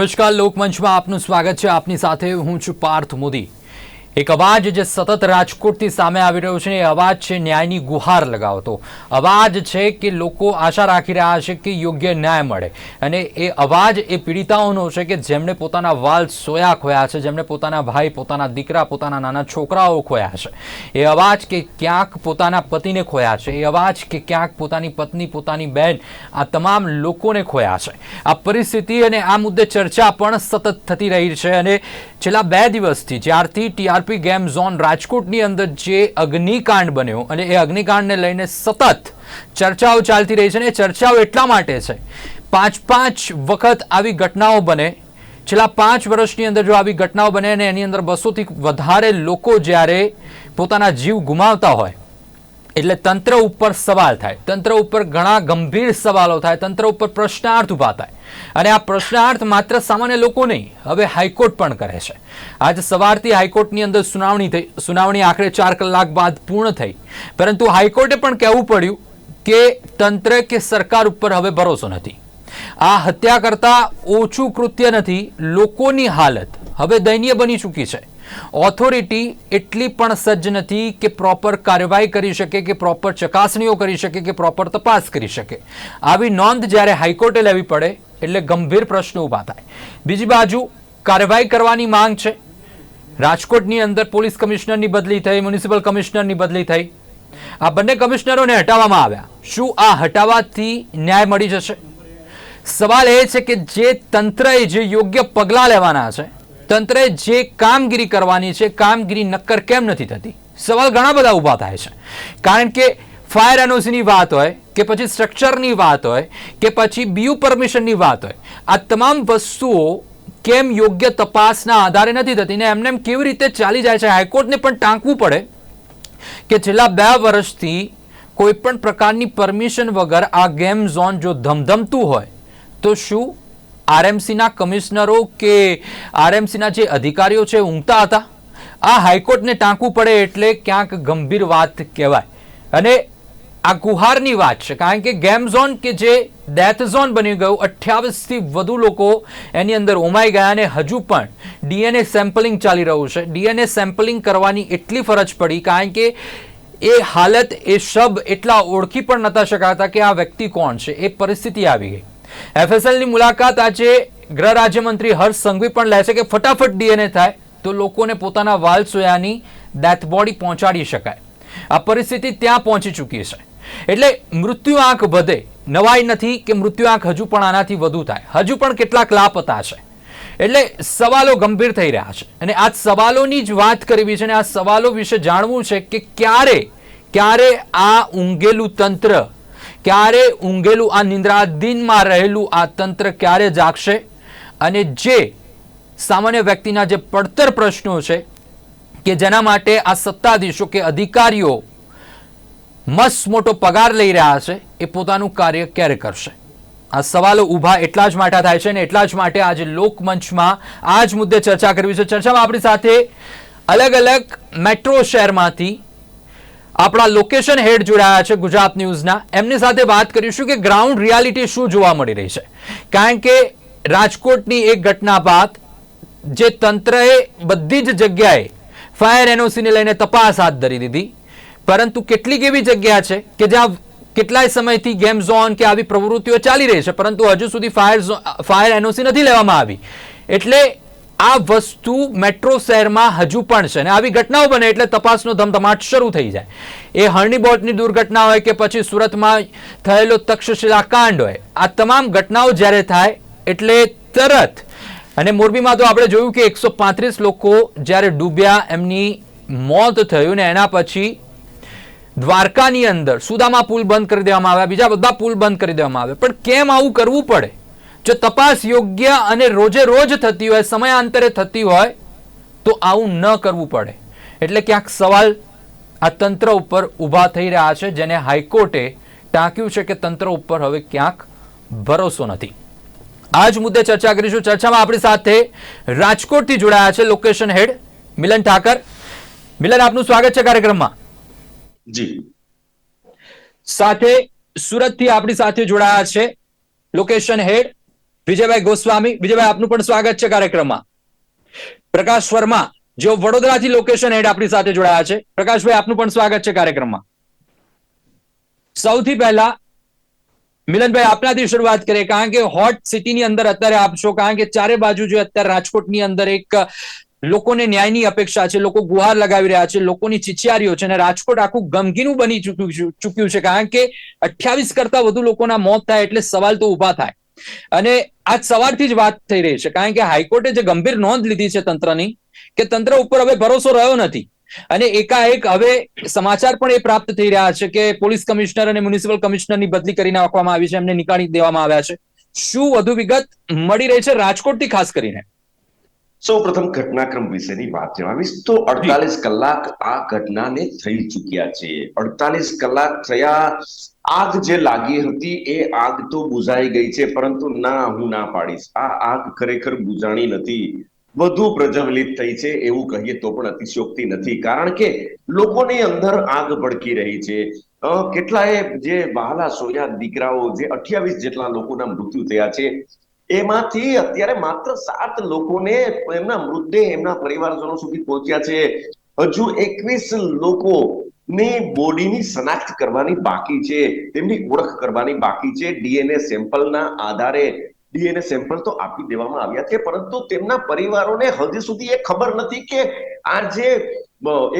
નમસ્કાર લોકમંચમાં આપનું સ્વાગત છે. આપની સાથે હું છું પાર્થ મોદી. એક અવાજ જે સતત રાજકોટથી સામે આવી રહ્યો છે એ અવાજ છે ન્યાયની ગુહાર લગાવતો. અવાજ છે કે લોકો આશા રાખી રહ્યા છે કે યોગ્ય ન્યાય મળે. અને એ અવાજ એ પીડિતાઓનો છે કે જેમણે પોતાના વાલ સોયા ખોયા છે જેમણે પોતાના ભાઈ, પોતાના દીકરા, પોતાના નાના છોકરાઓ ખોયા છે. એ અવાજ કે ક્યાંક પોતાના પતિને ખોયા છે. એ અવાજ કે ક્યાંક પોતાની પત્ની, પોતાની બહેન, આ તમામ લોકોને ખોયા છે. આ પરિસ્થિતિ અને આ મુદ્દે ચર્ચા પણ સતત થતી રહી છે. અને છેલ્લા બે દિવસથી જ્યારથી ટીઆરપી ગેમ ઝોન રાજકોટની અંદર જે અગ્નિકાંડ બન્યો અને એ અગ્નિકાંડને લઈને સતત ચર્ચાઓ ચાલતી રહી છે અને એ ચર્ચાઓ એટલા માટે છે. પાંચ પાંચ વખત આવી ઘટનાઓ બને. છેલ્લા પાંચ વર્ષની અંદર જો આવી ઘટનાઓ બને અને એની અંદર બસોથી વધારે લોકો જ્યારે પોતાના જીવ ગુમાવતા હોય એટલે તંત્ર ઉપર સવાલ થાય. તંત્ર ઉપર ઘણા ગંભીર સવાલો થાય. તંત્ર ઉપર પ્રશ્નાર્થ ઊભા થાય. અને આ પ્રશ્નાર્થ માત્ર સામાન્ય લોકો નહીં, હવે હાઈકોર્ટ પણ કરે છે. આજે સવારથી હાઈકોર્ટની અંદર સુનાવણી થઈ, સુનાવણી આખરે ચાર કલાક બાદ પૂર્ણ થઈ. પરંતુ હાઈકોર્ટે પણ કહેવું પડ્યું કે તંત્ર કે સરકાર ઉપર હવે ભરોસો નથી. આ હત્યા કરતા ઓછું કૃત્ય નથી, લોકોની હાલત હવે દયનીય બની ચૂકી છે. ઓથોરિટી એટલી પણ સજ્જ નથી કે પ્રોપર કાર્યવાહી કરી શકે, કે પ્રોપર ચકાસણીઓ કરી શકે, કે પ્રોપર તપાસ કરી શકે. આવી નોંધ જ્યારે હાઈકોર્ટે લેવી પડે, એટલે ગંભીર પ્રશ્નો ઊભા થાય. બીજી બાજુ, કાર્યવાહી કરવાની માંગ છે. રાજકોટની અંદર પોલીસ કમિશનરની બદલી થઈ, મ્યુનિસિપલ કમિશનરની બદલી થઈ. આ બંને કમિશનરોને હટાવવામાં આવ્યા. શું આ હટાવવાથી ન્યાય મળી જશે? સવાલ એ છે કે જે તંત્રએ જે યોગ્ય પગલાં લેવાના છે તંત્રએ જે કામગીરી કરવાની છે, કામગીરી નક્કર કેમ નથી થતી? સવાલ ઘણા બધા ઊભા થાય છે. કારણ કે ફાયર એનઓસીની વાત હોય, કે પછી સ્ટ્રક્ચરની વાત હોય, કે પછી બીયુ પરમિશનની વાત હોય, આ તમામ વસ્તુઓ કેમ યોગ્ય તપાસના આધારે નથી થતી ને એમને એમ કેવી રીતે ચાલી જાય છે? હાઈકોર્ટને પણ ટાંકવું પડે કે છેલ્લા બે વર્ષથી કોઈ પણ પ્રકારની પરમિશન વગર આ ગેમ ઝોન જો ધમધમતું હોય, તો શું આરએમસીના કમિશનરો કે આરએમસીના જે અધિકારીઓ છે ઊંઘતા હતા? આ હાઈકોર્ટને ટાંકવું પડે એટલે ક્યાંક ગંભીર વાત કહેવાય. અને આ ગુહારની વાત છે, કારણ કે ગેમ ઝોન કે જે ડેથ ઝોન બની ગયું, અઠ્યાવીસથી વધુ લોકો એની અંદર ઉમાઈ ગયા અને હજુ પણ ડીએનએ સેમ્પલિંગ ચાલી રહ્યું છે. ડીએનએ સેમ્પલિંગ કરવાની એટલી ફરજ પડી, કારણ કે એ હાલત, એ શબ એટલા ઓળખી પણ નતા શકાતા કે આ વ્યક્તિ કોણ છે. એ પરિસ્થિતિ આવી ગઈ. એફએસએલની મુલાકાત આજે ગૃહ રાજ્યમંત્રી હર્ષ સંઘવી પણ લે છે કે ફટાફટ ડીએનએ થાય તો લોકોને પોતાના વાલ સોયાની ડેથ બોડી પહોંચાડી શકાય. આ પરિસ્થિતિ ત્યાં પહોંચી ચૂકી છે. એટલે મૃત્યુ આંક વધે. નવાઈ નથી કે મૃત્યુ આંક હજુ પણ આનાથી વધુ થાય. હજુ પણ કેટલાક લાપતા છે. એટલે સવાલો ગંભીર થઈ રહ્યા છે. અને આ સવાલોની જ વાત કરવી છે અને આ સવાલો વિશે જાણવું છે કે ક્યારે ક્યારે આ ઊંઘેલું તંત્ર ક્યારે ઊંઘેલું આ નિંદ્રાધીનમાં રહેલું આ તંત્ર ક્યારે જાગશે? અને જે સામાન્ય વ્યક્તિના જે પડતર પ્રશ્નો છે, કે જેના માટે આ સત્તાધીશો કે અધિકારીઓ મસ્ત મોટો પગાર લઈ રહ્યા છે, એ પોતાનું કાર્ય ક્યારે કરશે? આ સવાલો ઊભા એટલા જ માટે થાય છે અને એટલા જ માટે આજે લોકમંચમાં આ જ મુદ્દે ચર્ચા કરવી છે. ચર્ચામાં આપણી સાથે અલગ અલગ મેટ્રો શહેરમાંથી આપણા લોકેશન હેડ જોડાયા છે ગુજરાત ન્યૂઝના. એમની સાથે વાત કરીશું કે ગ્રાઉન્ડ રિયાલિટી શું જોવા મળી રહી છે. કારણ કે રાજકોટની એક ઘટના બાદ જે તંત્રએ બધી જ જગ્યાએ ફાયર એનઓસીને લઈને તપાસ હાથ ધરી દીધી. પરંતુ કેટલીક એવી જગ્યા છે કે જ્યાં કેટલાય સમયથી ગેમ ઝોન કે આવી પ્રવૃત્તિઓ ચાલી રહી છે, પરંતુ હજુ સુધી ફાયર ફાયર એનઓસી નથી લેવામાં આવી. એટલે આ વસ્તુ મેટ્રો શહેરમાં હજુ પણ છે અને આવી ઘટનાઓ બને એટલે તપાસનો ધમધમાટ શરૂ થઈ જાય. એ હરણી બોટની દુર્ઘટના હોય કે પછી સુરતમાં થયેલો તક્ષશિલા કાંડ હોય, આ તમામ ઘટનાઓ જ્યારે થાય એટલે તરત અને મોરબીમાં તો આપણે જોયું કે એકસો પાંત્રીસ લોકો જ્યારે ડૂબ્યા, એમની મોત થયું ને એના પછી દ્વારકાની અંદર સુદામા પુલ બંધ કરી દેવામાં આવ્યા, બીજા બધા પુલ બંધ કરી દેવામાં આવ્યા. પણ કેમ આવું કરવું પડે? જો તપાસ યોગ્ય અને રોજે રોજ થતી હોય સમયાંતરે થતી હોય તો આવું ન કરવું પડે. એટલે ક્યાંક સવાલ આ તંત્ર ઉપર ઊભા થઈ રહ્યા છે જેને હાઈકોર્ટે ટાંક્યું છે કે તંત્ર ઉપર હવે ક્યાંક ભરોસો નથી. આ જ મુદ્દે ચર્ચા કરીશું. ચર્ચામાં આપણી સાથે રાજકોટથી જોડાયા છે લોકેશન હેડ મિલન ઠાકર. મિલન આપનું સ્વાગત છે કાર્યક્રમમાં. જી. સાથે સુરતથી આપણી સાથે જોડાયા છે લોકેશન હેડ વિજયભાઈ ગોસ્વામી, વિજયભાઈ, આપનું પણ સ્વાગત છે કાર્યક્રમમાં. પ્રકાશ વર્મા, જેઓ વડોદરાથી લોકેશન હેડ આપણી સાથે જોડાયા છે. પ્રકાશભાઈ, આપનું પણ સ્વાગત છે કાર્યક્રમમાં. સૌથી પહેલા, મિલનભાઈ, આપનાથી શરૂઆત કરીએ. કારણ કે હોટ સિટીની અંદર અત્યારે આપ છો. કારણ કે ચારે બાજુ જે અત્યારે રાજકોટની અંદર એક, લોકોને ન્યાયની અપેક્ષા છે. લોકો ગુહાર લગાવી રહ્યા છે. લોકોની ચિચિયારીઓ છે. અને રાજકોટ આખું ગમગીનું બની ચૂક્યું છે. કારણ કે અઠ્યાવીસ કરતા વધુ લોકોના મોત થાય એટલે સવાલ તો ઊભા થાય. અને આજ સવારથી જ વાત થઈ રહી છે. કારણ કે હાઈકોર્ટે જે ગંભીર નોંધ લીધી છે તંત્રની કે તંત્ર ઉપર હવે ભરોસો રહ્યો નથી. અને એકાએક હવે સમાચાર પણ એ પ્રાપ્ત થઈ રહ્યા છે કે પોલીસ કમિશનર અને મ્યુનિસિપલ કમિશનરની બદલી કરી નાખવામાં આવી છે એમને નીકાળી દેવામાં આવ્યા છે. શું વધુ વિગત મળી રહી છે રાજકોટથી ખાસ કરીને? સૌ પ્રથમ ઘટનાક્રમ વિશેની વાત જણાવીશ. તો અડતાલીસ કલાક આ ઘટનાને થઈ ચૂક્યા છે. અડતાલીસ કલાક થયા આગ જે લાગી હતી એ આગ તો બુઝાઈ ગઈ છે, પરંતુ ના, હું ના પાડીશ. આ આગ ખરેખર બુઝાણી નથી. વધુ પ્રજ્વલિત થઈ છે એવું કહીએ તો પણ અતિશયોક્તિ નથી. કારણ કે લોકોની અંદર આગ ભડકી રહી છે. કેટલાય જે વહાલા સોયા દીકરાઓ, જે અઠ્યાવીસ જેટલા લોકોના મૃત્યુ થયા છે, એમાંથી અત્યારે માત્ર સાત લોકોને એમના મૃતદેહ એમના પરિવારજનો સુધી પહોંચ્યા છે. હજુ એકવીસ લોકો ની બોડીની શનાખ્ત કરવાની બાકી છે, તેમની ઓળખ કરવાની બાકી છે. ડીએનએ સેમ્પલના આધારે ડીએનએ સેમ્પલ તો આપી દેવામાં આવ્યા છે, પરંતુ તેમના પરિવારોને હજી સુધી એ ખબર નથી કે આ જે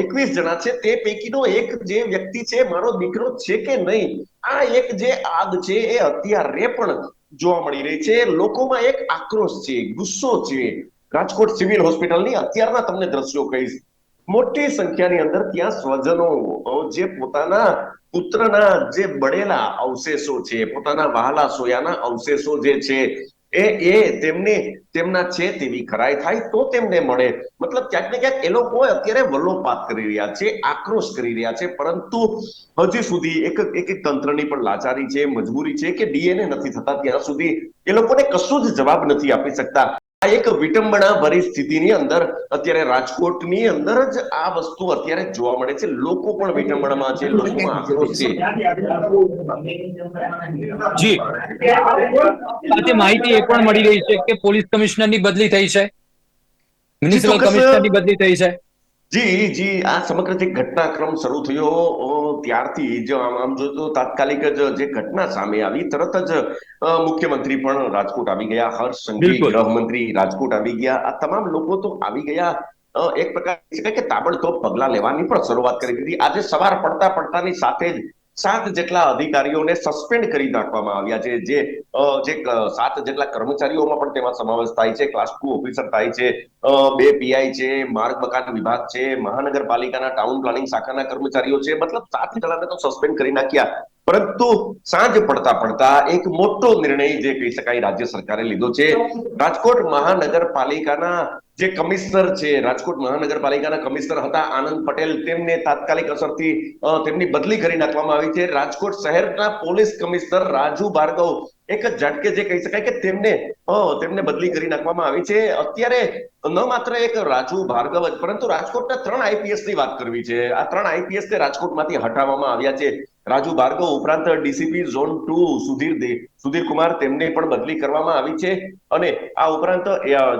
એકવીસ જણા છે, તે પૈકીનો એક જે વ્યક્તિ છે, મારો દીકરો છે કે નહીં, આ એક જે આગ છે, એ અત્યારે પણ જોવા મળી રહી છે. લોકોમાં એક આક્રોશ છે ગુસ્સો છે. રાજકોટ સિવિલ હોસ્પિટલની અત્યારના તમને દ્રશ્યો કહીશ. મોટી સંખ્યાની અંદર ત્યાં સ્વજનો જે પોતાના પુત્રના જે બળેલા અવશેષો છે, પોતાના વહાલા સોયાના અવશેષો જે છે, એ એ તેમને, તેમના છે તેવી ખરાઈ થાય તો તેમને મળે. મતલબ ક્યાંક ને ક્યાંક એ લોકો અત્યારે વલ્લોપાત કરી રહ્યા છે, આક્રોશ કરી રહ્યા છે, પરંતુ હજી સુધી એક એક તંત્રની પણ લાચારી છે, મજબૂરી છે કે ડીએનએ નથી થતા, ત્યાં સુધી એ લોકોને કશું જ જવાબ નથી આપી શકતા. આ એક વિટંબણા ભરી સ્થિતિની અંદર અત્યારે રાજકોટની અંદર જ આ વસ્તુ અત્યારે જોવા મળે છે. લોકો પણ વિટંબણામાં છે લોકોમાં આક્રોશ છે. જી. સાથે માહિતી એ પણ મળી રહી છે કે પોલીસ કમિશનરની બદલી થઈ છે. મ્યુનિસિપલ કમિશનરની બદલી થઈ છે. જી જી આ સમગ્ર જે ઘટનાક્રમ શરૂ થયો ત્યારથી જ આમ જો તો તાત્કાલિક જ જે ઘટના સામે આવી તરત જ મુખ્યમંત્રી પણ રાજકોટ આવી ગયા હર્ષ સંઘવી ગૃહમંત્રી રાજકોટ આવી ગયા. આ તમામ લોકો તો આવી ગયા એક પ્રકાર કે તાબડતોબ પગલા લેવાની પણ શરૂઆત કરી દીધી. આજે સવાર પડતા પડતાની સાથે જ સાત જેટલા અધિકારીઓને સસ્પેન્ડ કરી નાખવામાં આવ્યા છે. જે જે સાત જેટલા કર્મચારીઓમાં પણ તેમાં સમાવેશ થાય છે. ક્લાસ ટુ ઓફિસર થાય છે. બે પીઆઈ છે, માર્ગ મકાન વિભાગ છે, મહાનગરપાલિકાના ટાઉન પ્લાનિંગ શાખાના કર્મચારીઓ છે. મતલબ સાત જણાને તો સસ્પેન્ડ કરી નાખ્યા. પરંતુ સાંજ પડતા પડતા એક મોટો નિર્ણય જે કહી શકાય રાજ્ય સરકારે લીધો છે. રાજકોટ મહાનગરપાલિકાના જે કમિશનર છે, રાજકોટ મહાનગરપાલિકાના કમિશનર હતા આનંદ પટેલ, તેમને તાત્કાલિક અસરથી તેમની બદલી કરી નાખવામાં આવી છે. રાજકોટ શહેરના પોલીસ કમિશનર રાજુ ભાર્ગવ એક ઝટકે જે કહી શકાય કે તેમને તેમને બદલી કરી નાખવામાં આવી છે. અત્યારે ન માત્ર એક રાજુ ભાર્ગવ જ, પરંતુ રાજકોટના ત્રણ આઈપીએસની વાત કરવી છે. આ ત્રણ આઈપીએસ ને રાજકોટમાંથી હટાવવામાં આવ્યા છે. રાજુ ભાર્ગવ ઉપરાંત DCP zone two Sudhir Sudhir Kumar તેમને પણ બદલી કરવામાં આવી છે. અને આ ઉપરાંત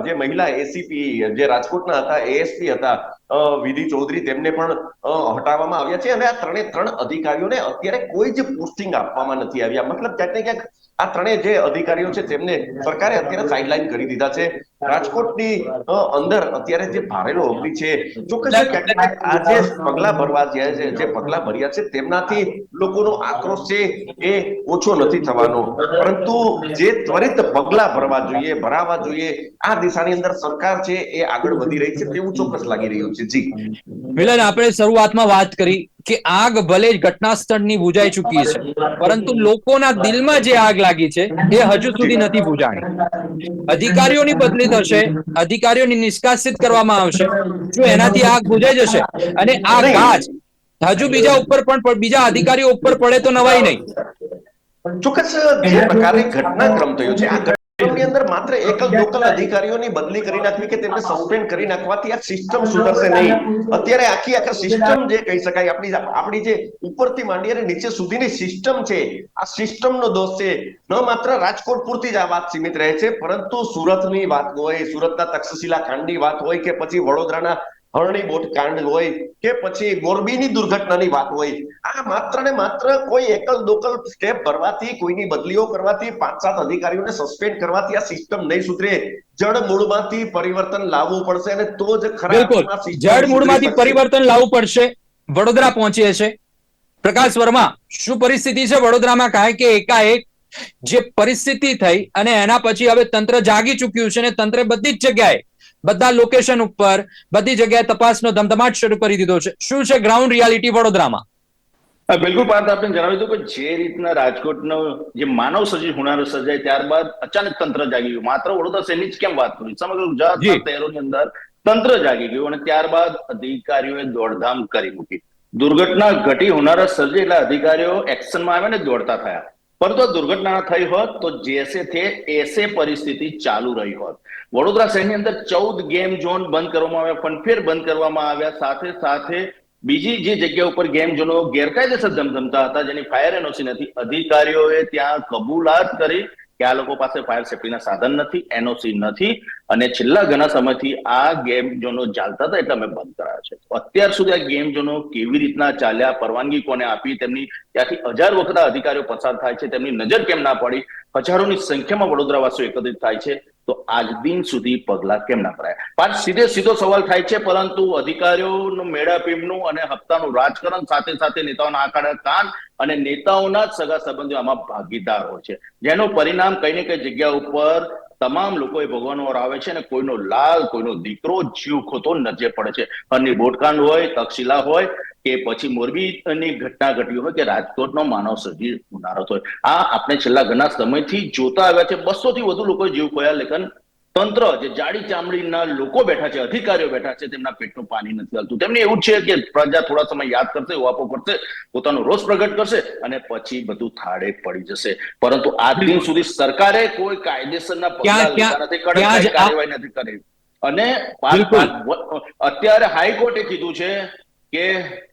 જે મહિલા એસીપી, જે રાજકોટના હતા, એએસપી હતા વિધિ ચૌધરી તેમને પણ હટાવવામાં આવ્યા છે. અને આ ત્રણે ત્રણ અધિકારીઓને અત્યારે કોઈ જ પોસ્ટિંગ આપવામાં નથી આવ્યા. મતલબ ક્યાંક ને ક્યાંક આ ત્રણેય જે અધિકારીઓ છે તેમને સરકારે અત્યારે સાઇડલાઇન કરી દીધા છે. રાજકોટની અંદર અત્યારે જે ભારેલો ઓગળી છે ચોક્કસ આ જે પગલા ભરવા જે જે પગલા ભર્યા છે તેમનાથી લોકોનો આક્રોશ છે એ ઓછો નથી થવાનો. પરંતુ જે ત્વરિત પગલા ભરવા જોઈએ ભરાવા જોઈએ આ દિશાની અંદર સરકાર છે એ આગળ વધી રહી છે તેવું ચોક્કસ લાગી રહ્યું છે. જી. મિલન આપણે શરૂઆતમાં વાત કરી કે આગ ભલે ઘટના સ્થળની બુજાઈ ચૂકી છે પરંતુ લોકોના દિલમાં જે આગ લાગી છે એ હજુ સુધી નથી બુજાણી. અધિકારીઓની બદલી થશે અધિકારીઓની નિષ્કાસિત કરવામાં આવશે. જો એનાથી આગ બુજાઈ જશે અને આ ગાજ હજુ બીજા ઉપર પણ બીજા અધિકારીઓ ઉપર પડે તો નવાઈ નહીં. ચોક્કસ જે પ્રકારે ઘટનાક્રમ થયો છે આ સિસ્ટમની અંદર માત્ર એકલ લોકલ અધિકારીઓની બદલી કરી નાખવી કે તેમને સસ્પેન્ડ કરી નાખવાથી આ સિસ્ટમ સુધરશે નહીં. અત્યારે આખી આખા સિસ્ટમ જે કહી શકાય આપણી આપણી જે ઉપરથી માંડી અને નીચે સુધીની સિસ્ટમ છે આ સિસ્ટમનો દોષ છે. ન માત્ર રાજકોટ પૂરતી જ આ વાત સીમિત રહે છે પરંતુ સુરતની વાત હોય સુરતના તક્ષશિલા કાંડની વાત હોય કે પછી વડોદરાના હરણી બોટ કાંડ હોય કે પછી મોરબીની દુર્ઘટનાની વાત હોય. આ માત્ર ને માત્ર કોઈ એકલ દોકલ સ્ટેપ ભરવાથી કોઈની બદલીઓ કરવાથી પાંચ સાત અધિકારીઓને સસ્પેન્ડ કરવાથી આ સિસ્ટમ નહીં સુધરે. જડ મૂળમાંથી પરિવર્તન લાવવું પડશે અને તો જ ખરાબ જડ મૂળમાંથી પરિવર્તન લાવવું પડશે. વડોદરા પહોંચીએ છે. પ્રકાશ વર્મા શું પરિસ્થિતિ છે વડોદરામાં? કારણ કે એકાએક જે પરિસ્થિતિ થઈ અને એના પછી હવે તંત્ર જાગી ચૂક્યું છે અને તંત્રે બધી જ જગ્યાએ બધા લોકેશન ઉપર બધી જગ્યાએ તપાસનો ધમધમાટ શરૂ કરી દીધો છે. શું છે ગ્રાઉન્ડ રિયાલિટી વડોદરામાં? બિલકુલ પાર્થ આપને જણાવ્યું હતું કે જે રીતના રાજકોટનો જે માનવ સર્જિત હુનારો સર્જાય ત્યારબાદ અચાનક તંત્ર જાગી ગયું. માત્ર વડોદરા શહેરની જ કેમ વાત કરી સમગ્ર જી. ગુજરાત શહેરોની અંદર તંત્ર જાગી ગયું અને ત્યારબાદ અધિકારીઓએ દોડધામ કરી મૂકી. દુર્ઘટના ઘટી હોનારા સર્જે એટલે અધિકારીઓ એક્શનમાં આવ્યા ને દોડતા થયા. પરંતુ દુર્ઘટના થઈ હોત, તો જેસે થે એસે પરિસ્થિતિ ચાલુ રહી હોત. વડોદરા શહેરની અંદર ચૌદ ગેમ ઝોન બંધ કરવામાં આવ્યા ફનફેર બંધ કરવામાં આવ્યા. સાથે સાથે બીજી જે જગ્યા ઉપર ગેમ ઝોનો ગેરકાયદેસર ધમધમતા હતા, જેની ફાયર એનઓસી નથી. અધિકારીઓએ ત્યાં કબૂલાત કરી કે આ લોકો પાસે ફાયર સેફટીના સાધન નથી એનઓસી નથી, અને છેલ્લા ઘણા સમયથી આ ગેમ ઝોનો ચાલતા હતા એટલે અમે બંધ કરાયા છે. અત્યાર સુધી આ ગેમ ઝોનો કેવી રીતના ચાલ્યા, પરવાનગી કોને આપી, તેમની ત્યાંથી હજાર વખત અધિકારીઓ પસાર થાય છે, તેમની નજર કેમ ના પડી? હજારોની સંખ્યામાં વડોદરાવાસીઓ એકત્રિત થાય છે. તો આજ દિન સુધી પગલા કેમ ના ભરાય? પાંચ સીધે સીધો સવાલ થાય છે, પરંતુ અધિકારીઓનું મેળાપીમનું અને હપ્તાનું રાજકારણ સાથે સાથે નેતાઓના આંકડા કાન અને નેતાઓના જ સગા સંબંધીઓ આમાં ભાગીદાર હોય છે. જેનું પરિણામ કઈ ને કઈ જગ્યા ઉપર તમામ લોકોએ ભોગવવાનો વારો આવે છે અને કોઈનો લાલ, કોઈનો દીકરો જીવ ખોતો નજરે પડે છે. હરની બોટકાંડ હોય તક્ષશિલા હોય કે પછી મોરબીની ઘટના ઘટી હોય કે રાજકોટનો માનવ સર્જી હોનારત હોય આ આપણે છેલ્લા ઘણા સમયથી જોતા આવ્યા છે. બસો થી વધુ લોકો જીવ ખોયા. લેખન તંત્ર જે જાડી ચામડીના લોકો બેઠા છે અધિકારીઓ બેઠા છે તેમના પેટનું પાણી નથી હાલતું. તેમને એવું છે કે પ્રજા થોડા સમય યાદ કરશે વાપો કરશે પોતાનો રોષ પ્રગટ કરશે અને પછી બધું થાળે પડી જશે. પરંતુ આ દિન સુધી સરકારે કોઈ કાયદેસરના પગલા નથી કડક કાર્યવાહી નથી કરી. અને અત્યારે હાઈકોર્ટે કીધું છે કે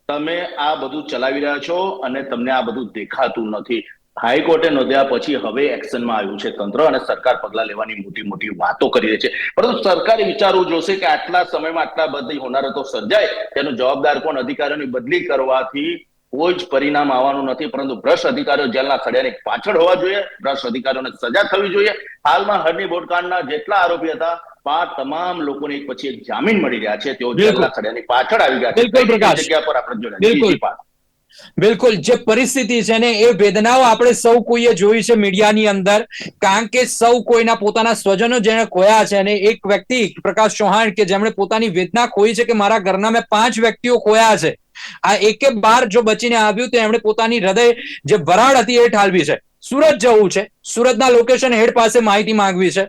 તમે આ બધું ચલાવી રહ્યા છો અને તમને આ બધું દેખાતું નથી. હાઈકોર્ટે નોંધ્યા પછી હવે એક્શનમાં આવ્યું છે તંત્ર અને સરકાર પગલા લેવાની મોટી મોટી વાતો કરી રહી છે. પરંતુ સરકારે વિચારવું જોશે કે આટલા સમયમાં આટલા બધી હોનારતો સર્જાય, તેનો જવાબદાર કોણ? અધિકારીઓની બદલી કરવાથી કોઈ જ પરિણામ આવવાનું નથી. પરંતુ ભ્રષ્ટ અધિકારીઓ જેલના ખડિયાની પાછળ હોવા જોઈએ. ભ્રષ્ટ અધિકારીઓને સજા થવી જોઈએ. હાલમાં હરની બોટકાંડના જેટલા આરોપી હતા આ તમામ લોકોને એક પછી એક જામીન મળી રહ્યા છે. તેઓ જેલના પાછળ આવી ગયા છે. બિલકુલ, પ્રકાશ. જગ્યા પર આપણે જોડે બિલકુલ. બિલકુલ. જે પરિસ્થિતિ છે ને એ વેદનાઓ આપણે સૌ કોઈએ જોઈ છે મીડિયાની અંદર. કારણ કે સૌ કોઈના પોતાના સ્વજનો જેને ખોયા છે અને એક વ્યક્તિ પ્રકાશ ચૌહાણ કે જેમણે પોતાની વેદના ખોઈ છે કે મારા ઘરના મેં પાંચ વ્યક્તિઓ ખોયા છે. આ એકે બાર જો બચીને આવ્યું તો એમણે પોતાની હૃદય જે વરાળ હતી એ ઠાલવી છે. સુરત જવું છે. સુરતના લોકેશન હેડ પાસે માહિતી માંગવી છે.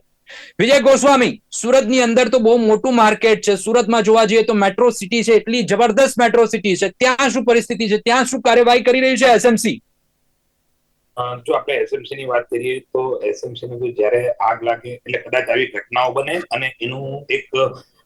વિજય ગોસ્વામી, સુરતની અંદર તો બહુ મોટું માર્કેટ છે. સુરતમાં જોવા જઈએ તો મેટ્રો સિટી છે, એટલી જબરદસ્ત મેટ્રો સિટી છે. ત્યાં શું પરિસ્થિતિ છે? ત્યાં શું કાર્યવાહી કરી રહી છે એસએમસી જો આપણે એસએમસી ની વાત કરીએ તો એસએમસી ને તો આગ લાગે એટલે કદાચ આવી ઘટનાઓ બને અને એનું એક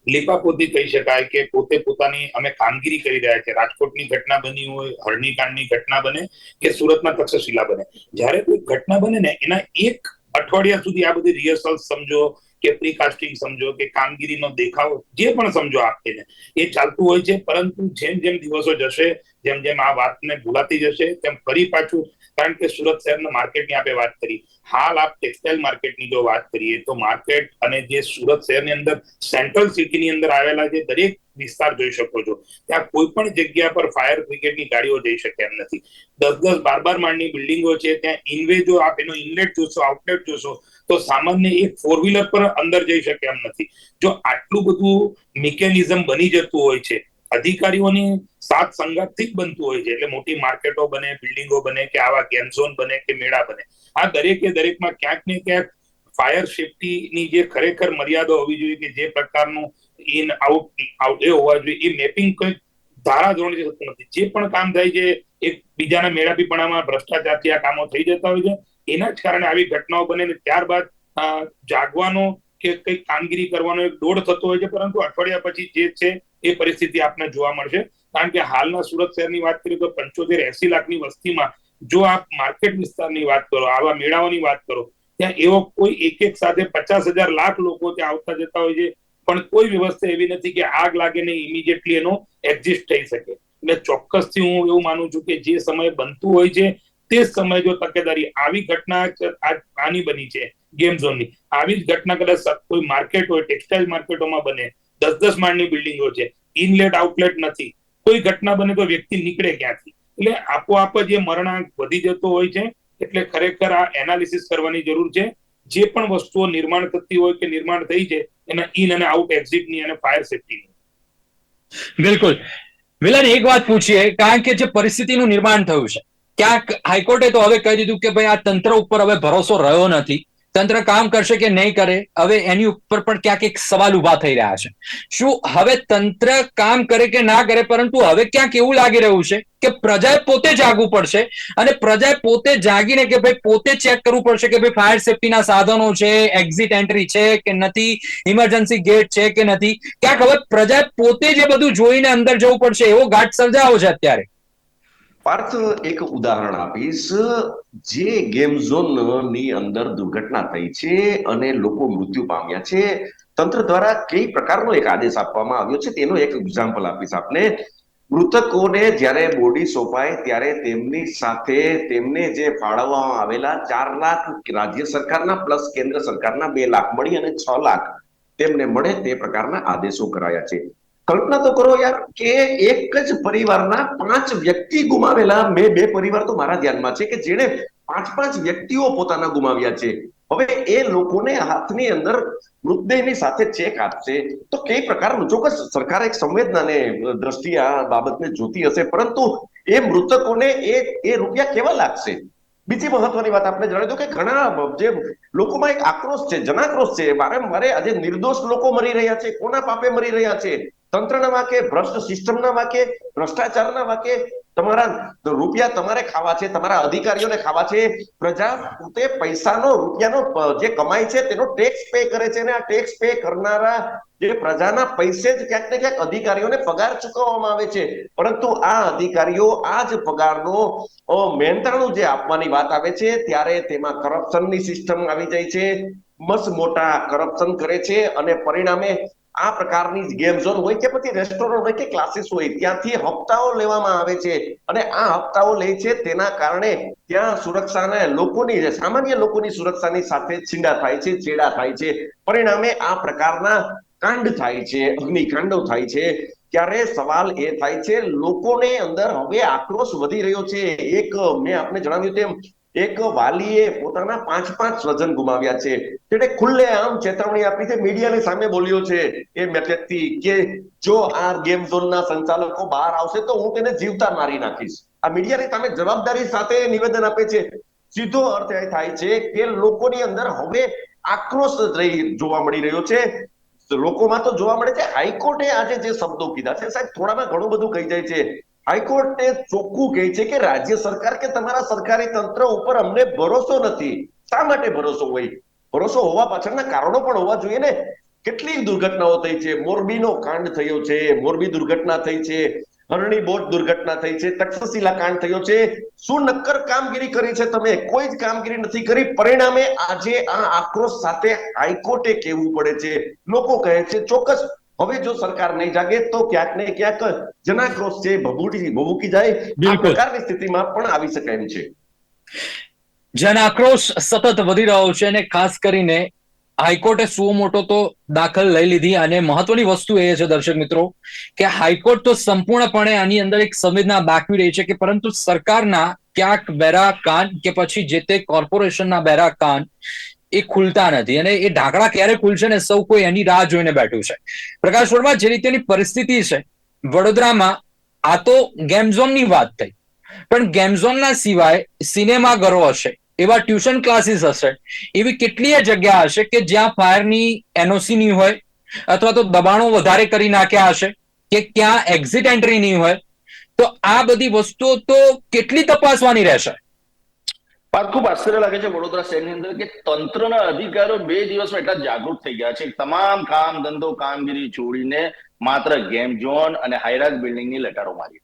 લીપાપોતી કહી શકાય કે પોતે પોતાની અમે કામગીરી કરી રહ્યા છે. રાજકોટની ઘટના બની હોય હરણી કાંડની ઘટના બને કે સુરતમાં તક્ષશિલા બને. જ્યારે કોઈ ઘટના બને ને એના એક અઠવાડિયા સુધી આ બધી રિહર્સલ સમજો, કે પ્રીકાસ્ટિંગ સમજો, કે કામગીરીનો દેખાવ, જે પણ સમજો આપીને એ ચાલતું હોય છે. પરંતુ જેમ જેમ દિવસો જશે, જેમ જેમ આ વાતને ભૂલાતી જશે, તેમ ફરી પાછું કારણ કે સુરત શહેરના માર્કેટની આપણે વાત કરી. હાલ આપ ટેક્સટાઇલ માર્કેટની જો વાત કરીએ તો માર્કેટ અને જે સુરત શહેરની અંદર સેન્ટ્રલ સિટીની અંદર આવેલા જે દરેક વિસ્તાર જોઈ શકો છો. ત્યાં કોઈ પણ જગ્યા પર ફાયર બ્રિગેડની ગાડીઓ જઈ શકે એમ નથી. દસ દસ બાર બાર માળની બિલ્ડિંગો છે, ત્યાં ઇનવે જો આપ એનો ઇનલેટ જોશો આઉટલેટ જોશો, તો સામાન્ય એક ફોર વ્હીલર પર અંદર જઈ શકે એમ નથી. જો આટલું બધું મિકેનિઝમ બની જતું હોય છે અધિકારીઓની સાત સંગતથી જ બનતું હોય છે. એટલે મોટી માર્કેટો બને, બિલ્ડિંગો બને, કે આવા ગેમ બને, કે મેળા બને. આ દરેકે દરેકમાં ક્યાંક ને ક્યાંક ફાયર સેફટીની જે ખરેખર મર્યાદા હોવી જોઈએ કે જે પ્રકારનું ઇન આઉટ આઉટ એ હોવા જોઈએ. એ મેપિંગ કંઈક ધારા ધોરણ થતું નથી. જે પણ કામ થાય છે, એક બીજાના મેળાપીપણામાં ભ્રષ્ટાચારથી આ કામો થઈ જતા હોય છે. એના જ કારણે આવી ઘટનાઓ બને ને ત્યારબાદ જાગવાનો કે કંઈક કામગીરી કરવાનો એક દોડ થતો હોય છે, પરંતુ અઠવાડિયા પછી જે છે એ પરિસ્થિતિ આપને જોવા મળશે. કારણ કે હાલના સુરત શહેરની વાત કરીએ તો પંચોતેર એસી લાખની વસ્તીમાં જો આપ માર્કેટ વિસ્તારની વાત કરો, આવા મેળાઓની વાત કરો, ત્યાં એવો કોઈ એક એક સાથે પચાસ હજાર લાખ લોકો ત્યાં આવતા જતા હોય છે. પણ કોઈ વ્યવસ્થા એવી નથી કે આગ લાગે ને ઇમિડિયેટલી એનો એક્ઝિસ્ટ થઈ શકે. એટલે ચોક્કસથી હું એવું માનું છું કે જે સમય બનતું હોય છે, તે સમય જો તકેદારી આવી ઘટના આની બની છે ગેમ ઝોનની આવી જ ઘટના કદાચ કોઈ માર્કેટ હોય ટેક્સટાઇલ માર્કેટોમાં બને, દસ દસ માળની બિલ્ડિંગો છે ઇનલેટ આઉટલેટ નથી, કોઈ ઘટના બને તો વ્યક્તિ નીકળે ક્યાંથી? એટલે આપોઆપ જ એ મરણાંક વધી જતો હોય છે, એટલે ખરેખર આ એનાલિસિસ કરવાની જરૂર છે. જે પણ વસ્તુઓ નિર્માણ થતી હોય કે નિર્માણ થઈ છે, એના ઇન અને આઉટ એક્ઝિટની અને ફાયર સેફ્ટીની બિલકુલ. મિલન, એક વાત પૂછીએ, કારણ કે જે પરિસ્થિતિનું નિર્માણ થયું છે, ક્યાંક હાઈકોર્ટે તો હવે કહી દીધું કે ભાઈ આ તંત્ર ઉપર હવે ભરોસો રહ્યો નથી. તંત્ર કામ કરશે કે નહીં કરે? હવે એની ઉપર પણ ક્યાંક એક સવાલ ઊભા થઈ રહ્યા છે. શું હવે તંત્ર કામ કરે કે ના કરે? પરંતુ હવે ક્યાંક એવું લાગી રહ્યું છે કે પ્રજાએ પોતે જાગવું પડશે અને પ્રજાએ પોતે જાગીને કે ભાઈ પોતે ચેક કરવું પડશે કે ભાઈ ફાયર સેફટીના સાધનો છે એક્ઝિટ એન્ટ્રી છે કે નથી ઇમરજન્સી ગેટ છે કે નથી? ક્યાંક હવે પ્રજાએ પોતે જે બધું જોઈને અંદર જવું પડશે એવો ઘાટ સર્જાયો છે અત્યારે. પાર્થ એક ઉદાહરણ આપીશ. જે ગેમ ઝોનની અંદર દુર્ઘટના થઈ છે અને લોકો મૃત્યુ પામ્યા છે, તંત્ર દ્વારા કઈ પ્રકારનો એક આદેશ આપવામાં આવ્યો છે તેનો એક એક્ઝામ્પલ આપીશ આપને. મૃતકોને જ્યારે બોડી સોંપાય ત્યારે તેમની સાથે તેમને જે ફાળવવામાં આવેલા ચાર લાખ રાજ્ય સરકારના પ્લસ કેન્દ્ર સરકારના બે લાખ મળી અને છ લાખ તેમને મળે તે પ્રકારના આદેશો કરાયા છે. કલ્પના તો કરો યાર કે એક જ પરિવારના પાંચ વ્યક્તિ ગુમાવેલા મેં બે પરિવાર તો મારા ધ્યાનમાં છે કે જેણે પાંચ પાંચ વ્યક્તિઓ પોતાના ગુમાવ્યા છે. હવે એ લોકોને હાથની અંદર મૃતદેહની સાથે ચેક આપશે તો કઈ પ્રકારનું? ચોક્કસ સરકાર એક સંવેદનાને દ્રષ્ટિએ આ બાબતને જોતી હશે, પરંતુ એ મૃતકોને એ એ રૂપિયા કેવા લાગશે? બીજી મહત્વની વાત આપણે જણાવી દઉં કે ઘણા જે લોકોમાં એક આક્રોશ છે, જનાક્રોશ છે. વારંવારે આજે નિર્દોષ લોકો મરી રહ્યા છે, કોના પાપે મરી રહ્યા છે? તંત્રના વાંકે, ભ્રષ્ટ સિસ્ટમના વાંકે, ભ્રષ્ટાચારના વાંકે તમારા રૂપિયા તમારે ખાવા છે, તમારા અધિકારીઓને ખાવા છે. પ્રજા પોતે પૈસાનો, રૂપિયાનો જે કમાય છે તેનો ટેક્સ પે કરે છે અને આ ટેક્સ પે કરનારા જે પ્રજાના પૈસે જ ક્યાંક ને ક્યાંક અધિકારીઓને પગાર ચૂકવવામાં આવે છે. પરંતુ આ અધિકારીઓ આ જ પગારનો મહેનતાણું જે આપવાની વાત આવે છે, ત્યારે તેમાં કરપ્શનની સિસ્ટમ આવી જાય છે. મસ મોટા કરપ્શન કરે છે અને પરિણામે આ પ્રકારની ગેમ ઝોન હોય કે પછી રેસ્ટોરન્ટ હોય કે ક્લાસીસ હોય, ત્યાંથી હપ્તાઓ લેવામાં આવે છે. અને આ હપ્તાઓ લે છે તેના કારણે ત્યાં સુરક્ષાને લોકોની સામાન્ય લોકોની સુરક્ષાની સાથે છીંડા થાય છે, ચેડા થાય છે. પરિણામે આ પ્રકારના કાંડ થાય છે, અગ્નિકાંડો થાય છે. ત્યારે સવાલ એ થાય છે, લોકોને અંદર હવે આક્રોશ વધી રહ્યો છે. એક મેં આપને જણાવ્યું તેમ એક વાલીએ પોતાના પાંચ પાંચ સ્વજન ગુમાવ્યા છે. તેને ખુલ્લે આમ ચેતવણી આપી છે, મીડિયાની સામે બોલ્યો છે એ વ્યક્તિ કે જો આ ગેમ ઝોનના સંચાલકો બહાર આવશે તો હું તેને જીવતા મારી નાખીશ. આ મીડિયાની સામે જવાબદારી સાથે નિવેદન આપે છે. સીધો અર્થ એ થાય છે કે લોકોની અંદર હવે આક્રોશ રહી જોવા મળી રહ્યો છે. લોકોમાં તો જોવા મળે છે, હાઈકોર્ટે આજે જે શબ્દો કીધા છે, સાહેબ, થોડામાં ઘણું બધું કહી જાય છે. હાઈકોર્ટે ચોખ્ખું કહે છે કે રાજ્ય સરકાર કે તમારા સરકારી તંત્ર ઉપર અમને ભરોસો નથી. શા માટે ભરોસો હોય? ભરોસો હોવા પાછળના કારણો પણ હોવા જોઈએ ને. કેટલી દુર્ઘટનાઓ થઈ છે? મોરબીનો કાંડ થયો છે, મોરબી દુર્ઘટના થઈ છે, હરણી બોટ દુર્ઘટના થઈ છે, તક્ષશિલા કાંડ થયો છે. શું નક્કર કામગીરી કરી છે તમે? કોઈ જ કામગીરી નથી કરી. પરિણામે આજે આ આક્રોશ સાથે હાઈકોર્ટે કહેવું પડે છે. લોકો કહે છે, ચોક્કસ હવે જો સરકાર નહીં જાગે તો ક્યાંક ને ક્યાંક જનાક્રોશ છે ભભૂટી ભભૂકી જાય આ પ્રકારની સ્થિતિમાં પણ આવી શકે એમ છે. જન આક્રોશ સતત વધી રહ્યો છે અને ખાસ કરીને હાઈકોર્ટે સુઓ મોટો તો દાખલ લઈ લીધી અને મહત્વની વસ્તુ એ છે દર્શક મિત્રો કે હાઈકોર્ટ તો સંપૂર્ણપણે આની અંદર એક સંવેદના દાખવી રહી છે કે પરંતુ સરકારના ક્યાંક બેરા કાન કે પછી જે તે કોર્પોરેશનના બેરા કાન એ ખુલતા નથી અને એ ઢાંકણા ક્યારે ખુલશે ને સૌ કોઈ એની રાહ જોઈને બેઠું છે. પ્રકાશ વર્મા જે રીતેની પરિસ્થિતિ છે, વડોદરામાં આ તો ગેમઝોનની વાત થઈ. પણ ગેમઝોનના સિવાય સિવાય સિનેમાઘરો હશે, એવા ટ્યુશન ક્લાસીસ હશે, એવી કેટલીય જગ્યા હશે કે જ્યાં ફાયરની એનઓસી નહીં હોય, અથવા તો દબાણો વધારે કરી નાખ્યા હશે, કે ક્યાં એક્ઝિટ એન્ટ્રી નહીં હોય, તો આ બધી વસ્તુઓ તો કેટલી તપાસવાની રહેશે? વાત ખૂબ આશ્ચર્ય લાગે છે વડોદરા શહેરની અંદર કે તંત્રના અધિકારીઓ બે દિવસમાં એટલા જાગૃત થઈ ગયા છે. તમામ કામ ધંધો કામગીરી છોડીને માત્ર ગેમ ઝોન અને હાઈરાજ બિલ્ડિંગની લટારો મારી.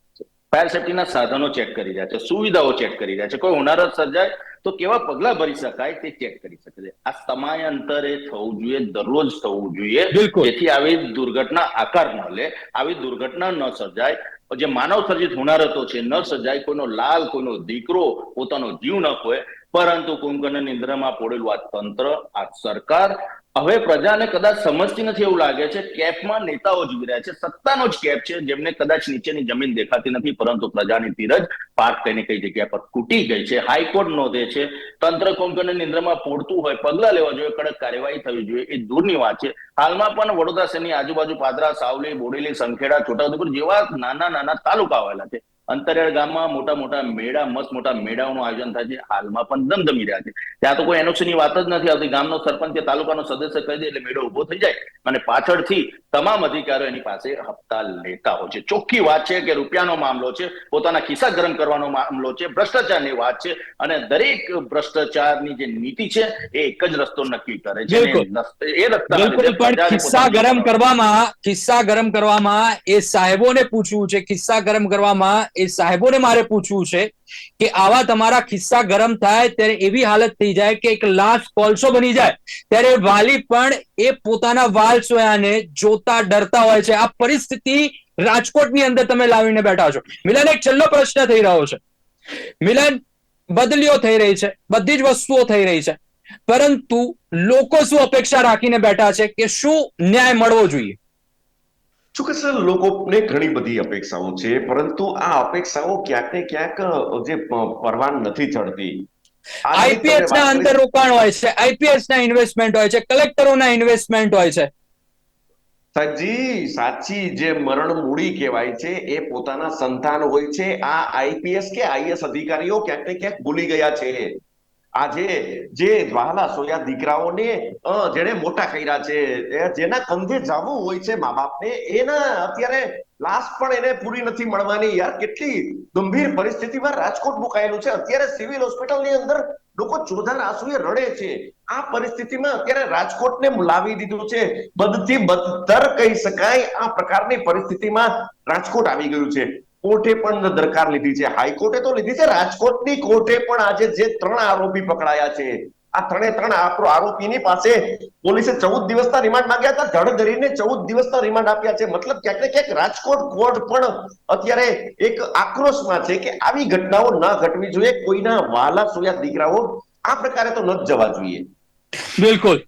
ફાયર સેફ્ટીના સાધનો ચેક કરી રહ્યા છે સુવિધાઓ ચેક કરી રહ્યા છે. કોઈ હોનારત સર્જાય તો કેવા પગલા ભરી શકાય તે ચેક કરી શકે છે. આ સમયાંતરે થવું જોઈએ દરરોજ થવું જોઈએ. જેથી આવી દુર્ઘટના આકાર ન લે આવી દુર્ઘટના ન સર્જાય. જે માનવ સર્જિત હોનારતો છે ન સર્જાય કોઈનો લાલ કોઈનો દીકરો પોતાનો જીવ ન ખોય પરંતુ કુંભકર્ણ નિંદ્રામાં પોડેલું આ તંત્ર આ સરકાર હવે પ્રજાને કદાચ સમજતી નથી એવું લાગે છે, કેપમાં નેતાઓ જીવી રહ્યા છે. સત્તાનો જ કેપ છે, જેમને કદાચ નીચેની જમીન દેખાતી નથી, પરંતુ પ્રજાની ધીરજ પાર્ક થઈને કઈ જગ્યા પર તૂટી ગઈ છે. હાઈકોર્ટ નોંધે છે, તંત્ર કુંભકર્ણ નિંદ્રામાં પોડતું હોય, પગલા લેવા જોઈએ, કડક કાર્યવાહી થવી જોઈએ, એ દૂરની વાત છે. હાલમાં પણ વડોદરા શહેરની આજુબાજુ પાદરા, સાવલી, બોડેલી, સંખેડા, છોટાઉદેપુર જેવા નાના નાના તાલુકા આવેલા છે. અંતરિયાળ ગામમાં મોટા મોટા મેળા મસ્ત મોટા મેળાઓનું આયોજન થાય છે. હાલમાં પણ ધમધમી રહ્યા છે. ત્યાં તો કોઈ એનઓસી વાત જ નથી આવતી. ગામનો સરપંચ કે તાલુકાનો સદસ્ય કહી દે એટલે મેળો ઊભો થઈ જાય અને પાછળથી તમામ અધિકારીઓ એની પાસે હપ્તા લેતા હોય છે. ચોખ્ખી વાત છે કે રૂપિયાનો મામલો છે પોતાના ખિસ્સા ગરમ કરવાનો મામલો છે ભ્રષ્ટાચારની વાત છે અને દરેક ભ્રષ્ટાચારની જે નીતિ છે એ એક જ રસ્તો નક્કી કરે છે એ રસ્તા ખિસ્સા ગરમ કરવામાં ખિસ્સા ગરમ કરવામાં એ સાહેબોને પૂછવું છે. ખિસ્સા ગરમ કરવામાં એ સાહેબોને મારે પૂછવું છે કે આવા તમારા ખિસ્સા ગરમ થાય ત્યારે એવી હાલત થઈ જાય કે એક લાશ કોલસો બની જાય ત્યારે વાલી પણ એ પોતાના વાલ સોયાને જોતા ડરતા હોય છે. આ પરિસ્થિતિ રાજકોટની અંદર તમે લાવીને બેઠા છો. મિલન, એક છેલ્લો પ્રશ્ન થઈ રહ્યો છે. મિલન, બદલીઓ થઈ રહી છે. બધી જ વસ્તુઓ થઈ રહી છે. પરંતુ લોકો શું અપેક્ષા રાખીને બેઠા છે કે શું ન્યાય મળવો જોઈએ? ચોક્કસ લોકોને ઘણી બધી અપેક્ષાઓ છે પરંતુ આ અપેક્ષાઓ ક્યાંક ને ક્યાંક જે પરવાન નથી ચડતી. આઈપીએસ ના અંદર રોકાણ હોય છે આઈપીએસ ના ઇન્વેસ્ટમેન્ટ હોય છે કલેક્ટરોના ઇન્વેસ્ટમેન્ટ હોય છે. સાજી સાચી જે મરણ મૂડી કહેવાય છે એ પોતાના સંતાન હોય છે. આ આઈપીએસ કે આઈએસ અધિકારીઓ ક્યાંક ને ક્યાંક ભૂલી ગયા છે. આજે જે વહાલા સોયા દીકરાઓને જેને મોટા કર્યા છે જેના કંધે જવું હોય છે મા બાપને એના અત્યારે લાશ પણ એને પૂરી નથી મળવાની. યાર, કેટલી ગંભીર પરિસ્થિતિમાં રાજકોટ મુકાયેલું છે. અત્યારે સિવિલ હોસ્પિટલની અંદર લોકો ચોધાર આંસુએ રડે છે. આ પરિસ્થિતિમાં અત્યારે રાજકોટને લાવી દીધું છે. બદથી બદતર કહી શકાય આ પ્રકારની પરિસ્થિતિમાં રાજકોટ આવી ગયું છે. કોર્ટે પણ દરકાર લીધી છે. હાઈકોર્ટે તો લીધી છે. રાજકોટની કોર્ટે પણ આજે જે ત્રણ આરોપી પકડાયા છે. આ ત્રણે ત્રણ આરોપીની પાસે પોલીસે ચૌદ દિવસના રિમાન્ડ માંગ્યા હતા. ધડ ધરીને ચૌદ દિવસના રિમાન્ડ આપ્યા છે. મતલબ ક્યાંક ને ક્યાંક રાજકોટ કોર્ટ પણ અત્યારે એક આક્રોશમાં છે કે આવી ઘટનાઓ ન ઘટવી જોઈએ. કોઈના વાલા સોયા દીકરાઓ આ પ્રકારે તો ન જવા જોઈએ. બિલકુલ.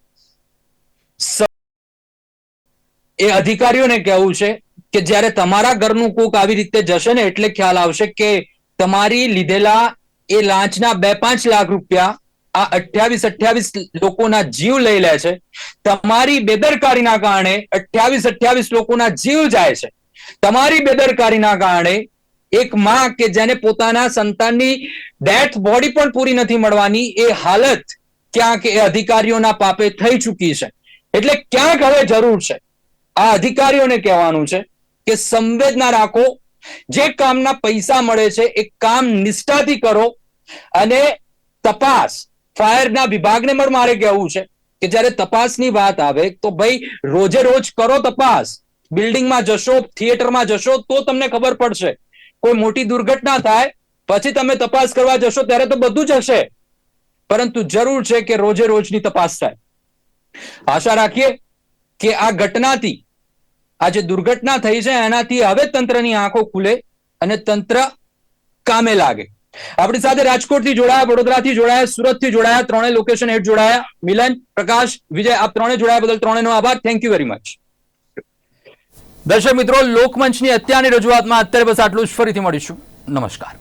એ અધિકારીઓને કહેવું છે કે જ્યારે તમારા ઘરનું કોક આવી રીતે જશે ને એટલે ખ્યાલ આવશે કે તમારી લીધેલા એ લાંચના બે પાંચ લાખ રૂપિયા આ અઠ્યાવીસ અઠ્યાવીસ લોકોના જીવ લઈ લે છે. તમારી બેદરકારીના કારણે અઠ્યાવીસ અઠ્યાવીસ લોકોના જીવ જાય છે. તમારી બેદરકારીના કારણે એક માં કે જેને પોતાના સંતાનની ડેથ બોડી પણ પૂરી નથી મળવાની, એ હાલત ક્યાંક એ અધિકારીઓના પાપે થઈ ચૂકી છે. એટલે ક્યાંક હવે જરૂર છે. આ અધિકારીઓને કહેવાનું છે કે સંવેદના રાખો. જે કામના પૈસા મળે છે, એ કામ નિષ્ઠાથી કરો અને તપાસ. ફાયરના વિભાગને પણ મારે કહેવું છે કે જ્યારે તપાસની વાત આવે તો ભાઈ રોજે રોજ કરો તપાસ. બિલ્ડિંગમાં જશો, થિયેટરમાં જશો તો તમને ખબર પડશે. કોઈ મોટી દુર્ઘટના થાય, પછી તમે તપાસ કરવા જશો ત્યારે તો બધું જ હશે. પરંતુ જરૂર છે કે રોજે રોજની તપાસ થાય. આશા રાખીએ કે આ ઘટનાથી આ જે દુર્ઘટના થઈ છે, એનાથી હવે તંત્રની આંખો ખુલે અને તંત્ર કામે લાગે. આપણી સાથે રાજકોટથી જોડાયા, વડોદરાથી જોડાયા, સુરતથી જોડાયા, ત્રણેય લોકેશન હેઠ જોડાયા. મિલન, પ્રકાશ, વિજય, આપ ત્રણે જોડાયા બદલ ત્રણેયનો આભાર. થેન્ક યુ વેરી મચ દર્શક મિત્રો, લોકમંચની અત્યારની રજૂઆતમાં અત્યારે બસ આટલું જ. ફરીથી મળીશું. નમસ્કાર.